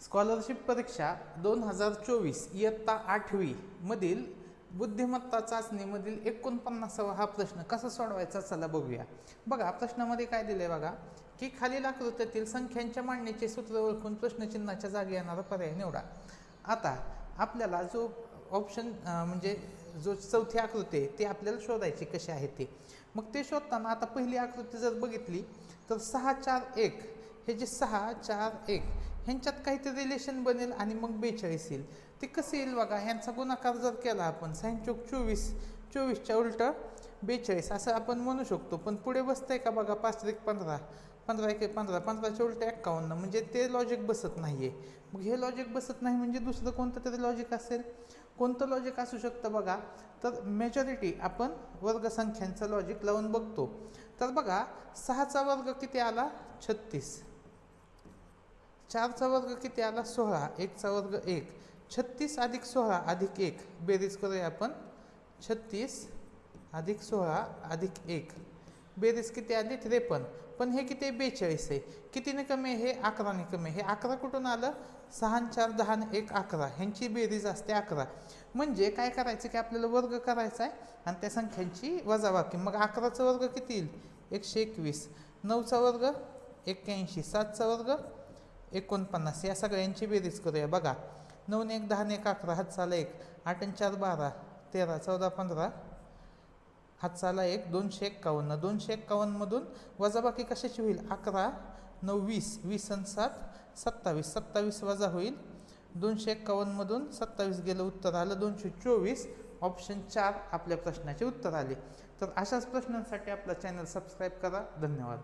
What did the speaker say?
Scholarship परीक्षा दोन हजार चोवीस इयत्ता आठवी मधील बुद्धिमत्ता चाचणीमधील एकोणपन्नासावा हा प्रश्न कसा सोडवायचा चला बघूया. बघा प्रश्नामध्ये काय दिलंय बघा की खालील आकृत्यातील संख्यांच्या मांडणीचे सूत्र ओळखून प्रश्नचिन्हाच्या जागी येणारा पर्याय निवडा. आता आपल्याला जो ऑप्शन म्हणजे जो चौथी आकृती आहे ती आपल्याला शोधायची कशी आहे ते. मग ते शोधताना आता पहिली आकृती जर बघितली तर सहा चार एक हे जे सहा चार एक ह्यांच्यात काहीतरी रिलेशन बनेल आणि मग बेचाळीस येईल. ते कसं येईल बघा? ह्यांचा गुणाकार जर केला आपण साईन चौक चोवीस चोवीसच्या उलटं बेचाळीस असं आपण म्हणू शकतो. पण पुढे बसतंय का बघा? पाच एक पंधरा. पंधरा एक पंधरा. पंधराच्या उलट एक्कावन्न. म्हणजे ते लॉजिक बसत नाही आहे मग हे लॉजिक बसत नाही म्हणजे दुसरं कोणतं तरी लॉजिक असेल? कोणतं लॉजिक असू शकतं बघा? तर मेजॉरिटी आपण वर्गसंख्यांचं लॉजिक लावून बघतो. तर बघा सहाचा वर्ग किती आला? छत्तीस. चारचा वर्ग किती आला? सोळा. एकचा वर्ग एक. छत्तीस अधिक सोळा अधिक एक. बेरीज करूया आपण. छत्तीस अधिक सोळा अधिक एक. बेरीज किती आली? त्रेपन्न. पण हे किती? आहे बेचाळीस आहे. कितीने कमी आहे? हे अकराने कमी आहे. हे अकरा कुठून आलं? सहा चार दहा एक अकरा. ह्यांची बेरीज असते अकरा. म्हणजे काय करायचं की आपल्याला वर्ग करायचा आहे आणि त्या संख्यांची वजाबाकी. मग अकराचा वर्ग किती येईल? एकशे एकवीस. नऊचा वर्ग एक्क्याऐंशी सातचा वर्ग एकोणपन्नास या सगळ्यांची बेरीज करूया बघा नऊ एक दहा एक अकरा हातचाला एक आठ आणि चार बारा तेरा चौदा पंधरा हातसाला एक दोनशे एक्कावन्न दोनशे एक्कावन्नमधून वजाबाकी कशाची होईल? अकरा नऊ वीस वीस आणि सात सत्तावीस सत्तावीस वजा होईल. दोनशे एक्कावन्नमधून सत्तावीस गेलं उत्तर आलं दोनशे चोवीस ऑप्शन चार आपल्या प्रश्नाचे उत्तर आले. तर अशाच प्रश्नांसाठी आपला चॅनल सबस्क्राईब करा. धन्यवाद.